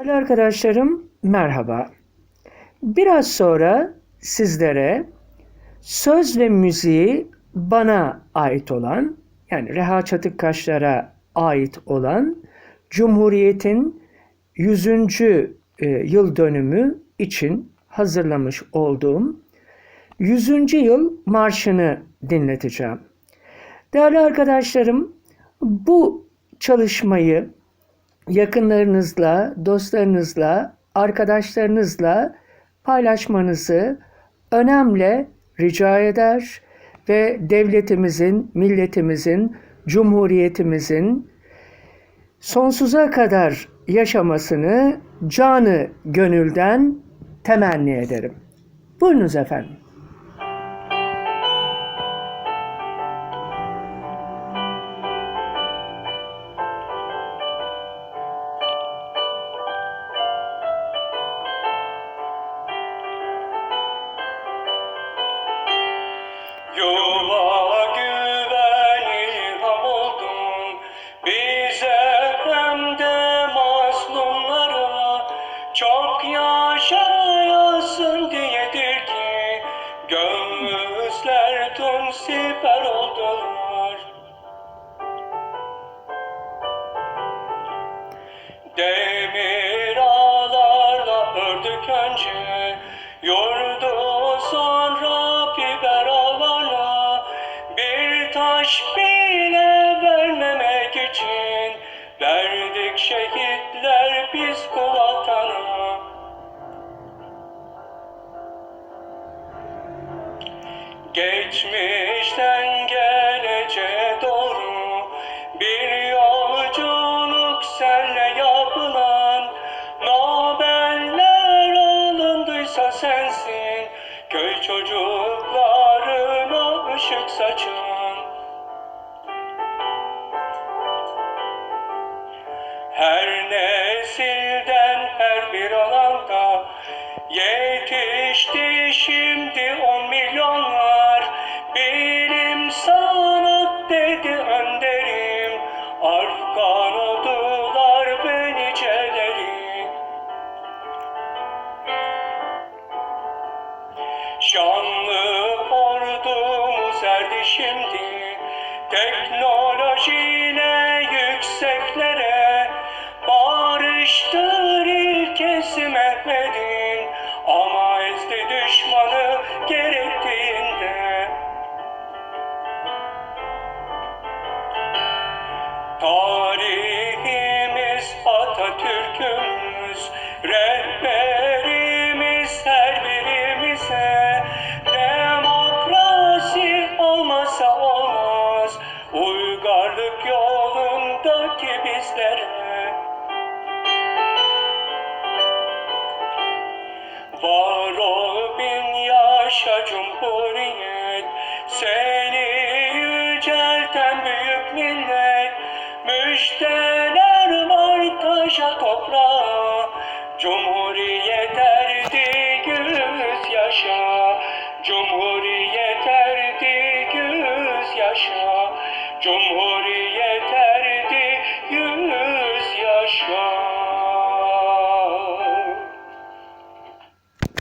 Değerli arkadaşlarım merhaba. Biraz sonra sizlere söz ve müziği bana ait olan yani Reha Çatıkkaşlar'a ait olan Cumhuriyet'in 100. e, yıl dönümü için hazırlamış olduğum 100. yıl marşını dinleteceğim. Değerli arkadaşlarım bu çalışmayı yakınlarınızla, dostlarınızla, arkadaşlarınızla paylaşmanızı önemli rica eder ve devletimizin, milletimizin, cumhuriyetimizin sonsuza kadar yaşamasını canı gönülden temenni ederim. Buyurunuz efendim. Yuva güveni ham oldun bize hem de mazlumlara çok yaşayasın diyedir ki göğüsler tüm siper oldular. Demir ağlarla ördük önce Yurdu sonra şehitler biz bu vatana Geçmişten Yetişti şimdi on milyonlar. Bilim sanat dedi önderim. Arkan oldular be niceleri Şanlı ordumuz erdi şimdi. Teknolojiyle yükseklere Barıştır ilkesi Mehmet'in Atatürk'ümüz Rehberimiz her birimize Demokrasi olmasa olmaz. Uygarlık yolundaki bizlere Var ol bin yaşa cumhuriyet. Seni yücelten büyük millet Müjdeler आशा जो